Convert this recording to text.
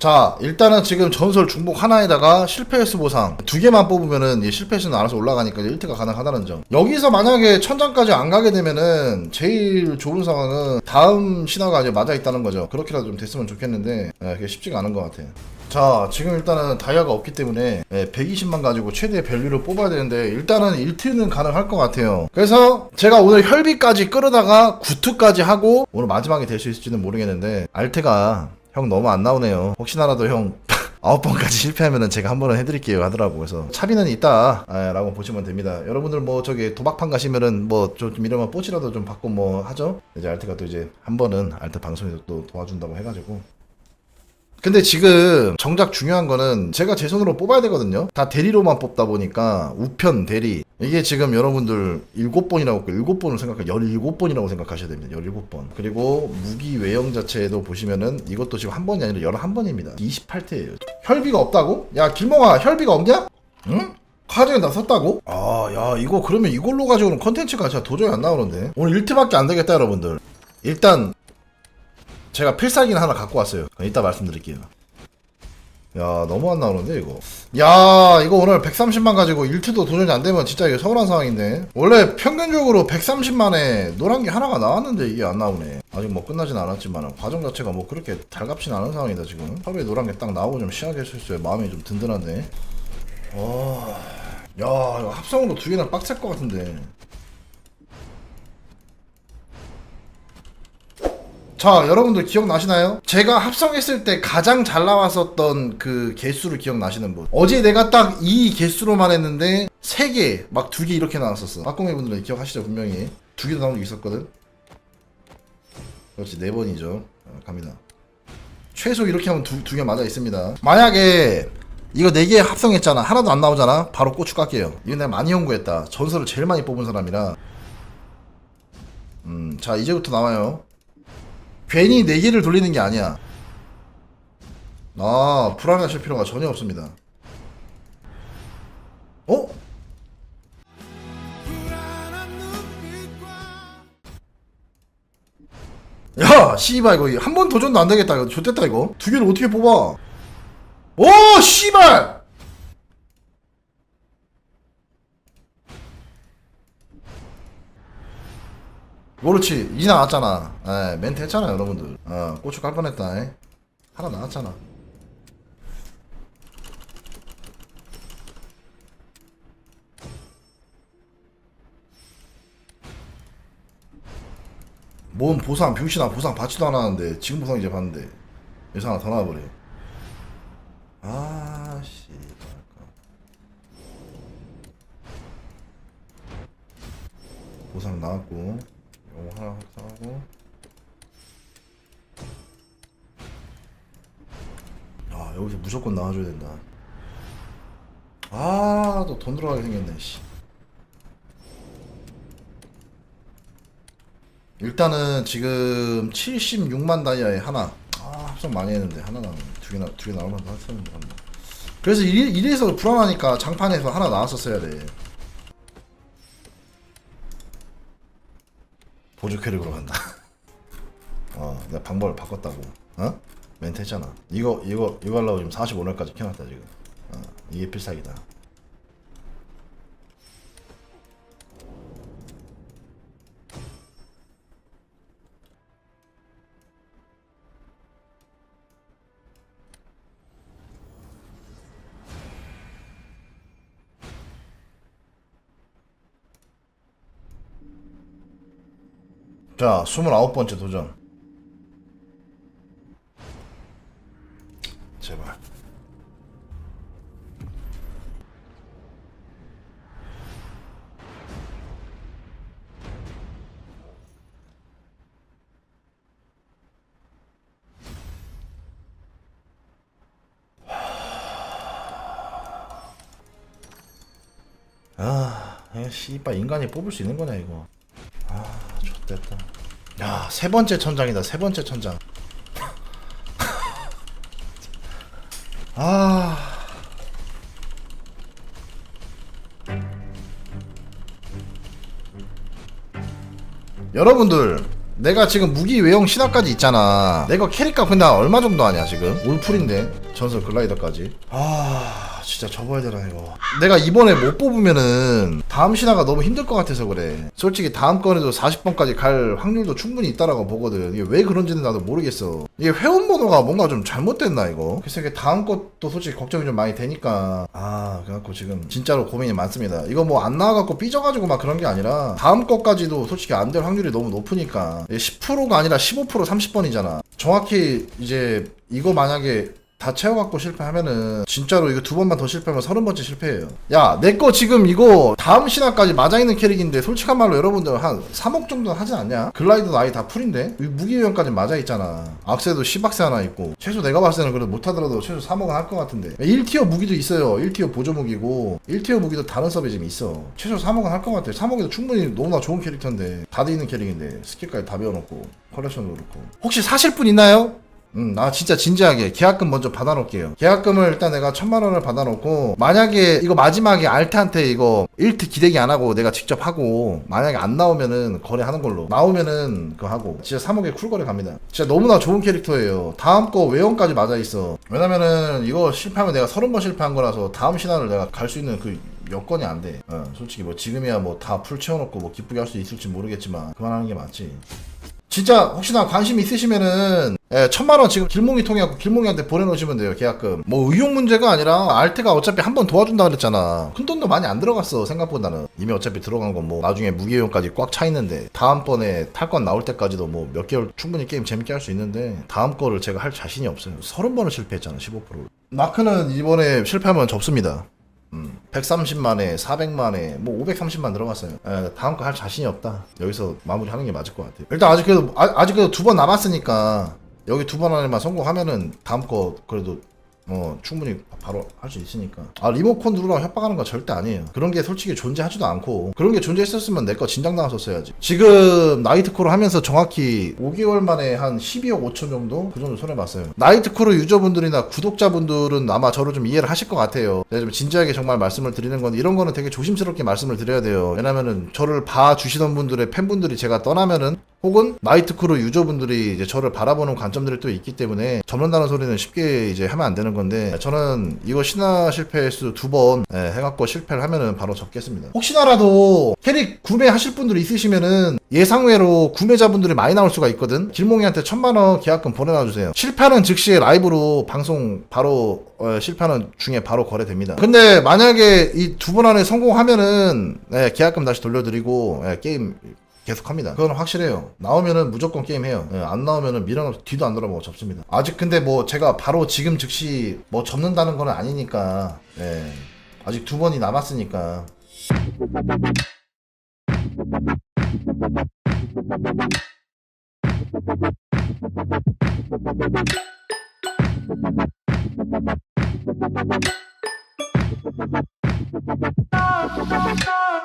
자 일단은 지금 전설 중복 하나에다가 실패 횟수 보상. 두 개만 뽑으면은 이 실패 횟수는 알아서 올라가니까 1트가 가능하다는 점. 여기서 만약에 천장까지 안 가게 되면은 제일 좋은 상황은 다음 신화가 이제 맞아 있다는 거죠. 그렇게라도 좀 됐으면 좋겠는데 예, 그게 쉽지가 않은 것 같아요. 자 지금 일단은 다이아가 없기 때문에 예, 120만 가지고 최대 밸류를 뽑아야 되는데 일단은 1트는 가능할 것 같아요. 그래서 제가 오늘 혈비까지 끌어다가 9투까지 하고 오늘 마지막에 될수 있을지는 모르겠는데 알테가 형 너무 안 나오네요. 혹시나라도 형 아홉 번까지 실패하면은 제가 한 번은 해드릴게요 하더라고. 그래서 차비는 있다. 아, 라고 보시면 됩니다. 여러분들 뭐 저기 도박판 가시면은 뭐 좀 이러면 뽀치라도 좀 받고 뭐 하죠? 이제 알테가 또 이제 한 번은 알테 방송에서 또 도와준다고 해가지고 근데 지금 정작 중요한 거는 제가 제 손으로 뽑아야 되거든요. 다 대리로만 뽑다 보니까 우편 대리 이게 지금 여러분들 7번이라고 7번을 생각해 17번이라고 생각하셔야 됩니다. 17번. 그리고 무기 외형 자체도 보시면은 이것도 지금 한 번이 아니라 11번입니다. 28태예요. 혈비가 없다고? 야, 길몽아, 혈비가 없냐? 응? 카드에 다 썼다고? 아, 야, 이거 그러면 이걸로 가지고는 컨텐츠가 진짜 도저히 안 나오는데. 오늘 1트밖에 안 되겠다, 여러분들. 일단 제가 필살기는 하나 갖고 왔어요. 이따 말씀드릴게요. 야, 너무 안 나오는데, 이거. 야, 이거 오늘 130만 가지고 1트도 도전이 안 되면 진짜 이거 서운한 상황인데. 원래 평균적으로 130만에 노란 게 하나가 나왔는데 이게 안 나오네. 아직 뭐 끝나진 않았지만, 과정 자체가 뭐 그렇게 달갑진 않은 상황이다, 지금. 하루에 노란 게 딱 나오고 좀수 있어요. 마음이 좀 든든한데. 와, 야, 이거 합성으로 두 개나 빡셀 것 같은데. 자, 여러분들 기억나시나요? 제가 합성했을 때 가장 잘 나왔었던 그 개수를 기억나시는 분. 어제 내가 딱 이 개수로만 했는데 세 개, 막두개 이렇게 나왔었어. 빠꽁이 분들은 기억하시죠, 분명히. 두 개도 나온 적 있었거든. 그렇지, 네 번이죠. 어, 갑니다. 최소 이렇게 하면 두 두 개 맞아 있습니다. 만약에 이거 네개 합성했잖아. 하나도 안 나오잖아. 바로 고추 깎게요. 이거 내가 많이 연구했다. 전설을 제일 많이 뽑은 사람이라. 음, 자 이제부터 나와요. 괜히 네 개를 돌리는 게 아니야. 아, 불안하실 필요가 전혀 없습니다. 어? 야, 씨발 이거 한 번 도전도 안 되겠다. 이거 좋됐다 이거. 두 개를 어떻게 뽑아? 오, 씨발! 그렇지. 이제 나왔잖아. 에 멘트 했잖아 여러분들. 어 고추 깔 뻔했다 에. 하나 나왔잖아. 뭔 보상 병신아 보상 받지도 않았는데 지금 보상 이제 받는데. 여기서 하나 더 나와버려. 아씨 보상 나왔고 요거 하나 확성하고. 아 여기서 무조건 나와줘야 된다. 아 또 돈 들어가게 생겼네 씨. 일단은 지금 76만 다이아에 하나. 아 합성 많이 했는데 하나 나오네. 두개 나, 두개 나오면 더 합성인데 그래서 이래, 이래서 불안하니까 장판에서 하나 나왔었어야 돼 보조 캐릭으로 간다. 어, 내가 방법을 바꿨다고. 어? 멘트 했잖아. 이거 이거 이거 하려고 지금 45년까지 켜놨다 지금. 어, 이게 필살기다. 자, 29번째 도전. 제발. 아, 야, 씨발 인간이 뽑을 수 있는 거냐 이거. 아, 좋됐다. 야, 세 번째 천장이다. 세 번째 천장. 아. 여러분들 내가 지금 무기 외형 신화까지 있잖아 내가 캐릭값 근데 얼마 정도 하냐 지금 올풀인데 전설 글라이더까지 아 진짜 접어야 되나 이거. 내가 이번에 못 뽑으면은 다음 신화가 너무 힘들 것 같아서 그래. 솔직히 다음 건에도 40번까지 갈 확률도 충분히 있다라고 보거든. 이게 왜 그런지는 나도 모르겠어. 이게 회원 번호가 뭔가 좀 잘못됐나 이거? 그래서 이게 다음 것도 솔직히 걱정이 좀 많이 되니까. 아 그래갖고 지금 진짜로 고민이 많습니다. 이거 뭐 안 나와갖고 삐져가지고 막 그런 게 아니라 다음 것까지도 솔직히 안 될 확률이 너무 높으니까. 10%가 아니라 15% 30번이잖아. 정확히 이제 이거 만약에 다 채워갖고 실패하면은 진짜로 이거 두 번만 더 실패하면 서른 번째 실패예요. 야, 내 거 지금 이거 다음 신화까지 맞아 있는 캐릭인데 솔직한 말로 여러분들 한 3억 정도 하지 않냐? 글라이더 나이 다 풀인데 이 무기유형까지 맞아 있잖아. 악세도 10악세 하나 있고 최소 내가 봤을 때는 그래도 못하더라도 최소 3억은 할 것 같은데 1티어 무기도 있어요. 1티어 보조 무기고 1티어 무기도 다른 서비스 지금 있어. 최소 3억은 할 것 같아. 3억에도 충분히 너무나 좋은 캐릭터인데 다 돼 있는 캐릭인데 스킬까지 다 배워놓고 컬렉션도 그렇고 혹시 사실 분 있나요? 음, 나 진짜 진지하게 계약금 먼저 받아놓을게요. 계약금을 일단 내가 천만 원을 받아놓고 만약에 이거 마지막에 알트한테 이거 1트 기대기 안 하고 내가 직접 하고 만약에 안 나오면은 거래하는 걸로 나오면은 그거 하고 진짜 3억에 쿨거래 갑니다. 진짜 너무나 좋은 캐릭터예요. 다음 거 외형까지 맞아 있어. 왜냐면은 이거 실패하면 내가 30번 실패한 거라서 다음 신화를 내가 갈 수 있는 그 여건이 안 돼. 어, 솔직히 뭐 지금이야 뭐 다 풀 채워놓고 뭐 기쁘게 할 수 있을지 모르겠지만 그만하는 게 맞지. 진짜 혹시나 관심 있으시면은 예, 천만 원 지금 길몽이 통해갖고 길몽이한테 보내놓으시면 돼요 계약금. 뭐 의욕 문제가 아니라 알트가 어차피 한 번 도와준다 그랬잖아. 큰 돈도 많이 안 들어갔어 생각보다는. 이미 어차피 들어간 건 뭐 나중에 무기용까지 꽉 차 있는데 다음번에 탈건 나올 때까지도 뭐 몇 개월 충분히 게임 재밌게 할 수 있는데 다음 거를 제가 할 자신이 없어요. 서른 번을 실패했잖아 15% 마크는 이번에 실패하면 접습니다 음, 130만에 400만에 뭐 530만 들어갔어요. 에, 다음 거 할 자신이 없다. 여기서 마무리하는 게 맞을 것 같아요. 일단 아직 그래도 아, 직 그래도 두 번 남았으니까 여기 두 번 안에만 성공하면은 다음 거 그래도 어 충분히 바로 할 수 있으니까. 아 리모컨 누르라고 협박하는 거 절대 아니에요. 그런 게 솔직히 존재하지도 않고 그런 게 존재했었으면 내 거 진작 나왔었어야지. 지금 나이트코를 하면서 정확히 5개월 만에 한 12억 5천 정도? 그 정도 손해봤어요. 나이트코르 유저분들이나 구독자분들은 아마 저를 좀 이해를 하실 것 같아요. 내가 좀 진지하게 정말 말씀을 드리는 건 이런 거는 되게 조심스럽게 말씀을 드려야 돼요. 왜냐면은 저를 봐주시던 분들의 팬분들이 제가 떠나면은 혹은 나이트크루 유저분들이 이제 저를 바라보는 관점들이 또 있기 때문에 접는다는 소리는 쉽게 이제 하면 안 되는 건데 저는 이거 신화 실패 횟수 두번 해갖고 실패를 하면은 바로 접겠습니다. 혹시나라도 캐릭 구매하실 분들이 있으시면은 예상외로 구매자분들이 많이 나올 수가 있거든. 길몽이한테 천만 원 계약금 보내놔 주세요. 실패하는 즉시 라이브로 방송 바로 어, 실패하는 중에 바로 거래됩니다. 근데 만약에 이 두 번 안에 성공하면은 네, 계약금 다시 돌려드리고 네, 게임 계속합니다. 그건 확실해요. 나오면은 무조건 게임해요. 예, 안 나오면은 미련 뒤도 안 돌아보고 접습니다. 아직 근데 뭐 제가 바로 지금 즉시 뭐 접는다는 건 아니니까 예, 아직 두 번이 남았으니까. 아,